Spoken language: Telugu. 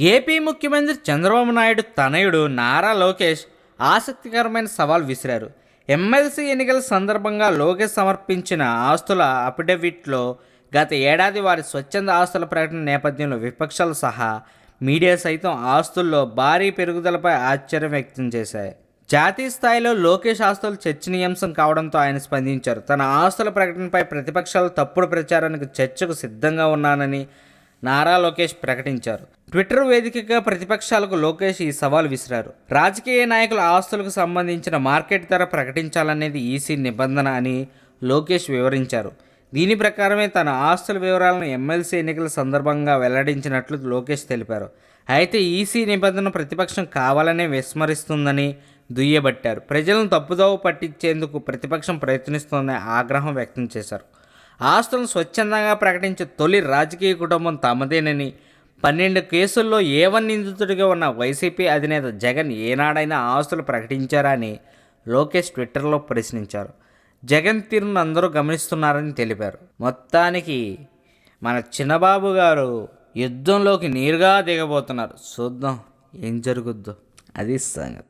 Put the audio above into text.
ఏపీ ముఖ్యమంత్రి చంద్రబాబు నాయుడు తనయుడు నారా లోకేష్ ఆసక్తికరమైన సవాల్ విసిరారు. ఎమ్మెల్సీ ఎన్నికల సందర్భంగా లోకేష్ సమర్పించిన ఆస్తుల అఫిడవిట్లో గత ఏడాది వారి స్వచ్ఛంద ఆస్తుల ప్రకటన నేపథ్యంలో విపక్షాలు సహా మీడియా సైతం ఆస్తుల్లో భారీ పెరుగుదలపై ఆశ్చర్యం వ్యక్తం చేశాయి. జాతీయ స్థాయిలో లోకేష్ ఆస్తులు చర్చనీయాంశం కావడంతో ఆయన స్పందించారు. తన ఆస్తుల ప్రకటనపై ప్రతిపక్షాలు తప్పుడు ప్రచారానికి చర్చకు సిద్ధంగా ఉన్నానని నారా లోకేష్ ప్రకటించారు. ట్విట్టర్ వేదికగా ప్రతిపక్షాలకు లోకేష్ ఈ సవాల్ విసిరారు. రాజకీయ నాయకుల ఆస్తులకు సంబంధించిన మార్కెట్ ధర ప్రకటించాలనేది ఈసీ నిబంధన అని లోకేష్ వివరించారు. దీని ప్రకారమే తన ఆస్తుల వివరాలను ఎమ్మెల్సీ ఎన్నికల సందర్భంగా వెల్లడించినట్లు లోకేష్ తెలిపారు. అయితే ఈసీ నిబంధన ప్రతిపక్షం కావాలనే విస్మరిస్తుందని దుయ్యబట్టారు. ప్రజలను తప్పుదోవ పట్టించేందుకు ప్రతిపక్షం ప్రయత్నిస్తోందని ఆగ్రహం వ్యక్తం చేశారు. ఆస్తులను స్వచ్ఛందంగా ప్రకటించే తొలి రాజకీయ కుటుంబం తమదేనని. పన్నెండు కేసుల్లో ఏవన్ నిందితుడిగా ఉన్న వైసీపీ అధినేత జగన్ ఏనాడైనా ఆస్తులు ప్రకటించారా అని లోకేష్ ట్విట్టర్లో ప్రశ్నించారు. జగన్ తీరును అందరూ గమనిస్తున్నారని తెలిపారు. మొత్తానికి మన చిన్నబాబు గారు యుద్ధంలోకి నేరుగా దిగబోతున్నారు. చూద్దాం ఏం జరుగుద్దో. అది సంగతి.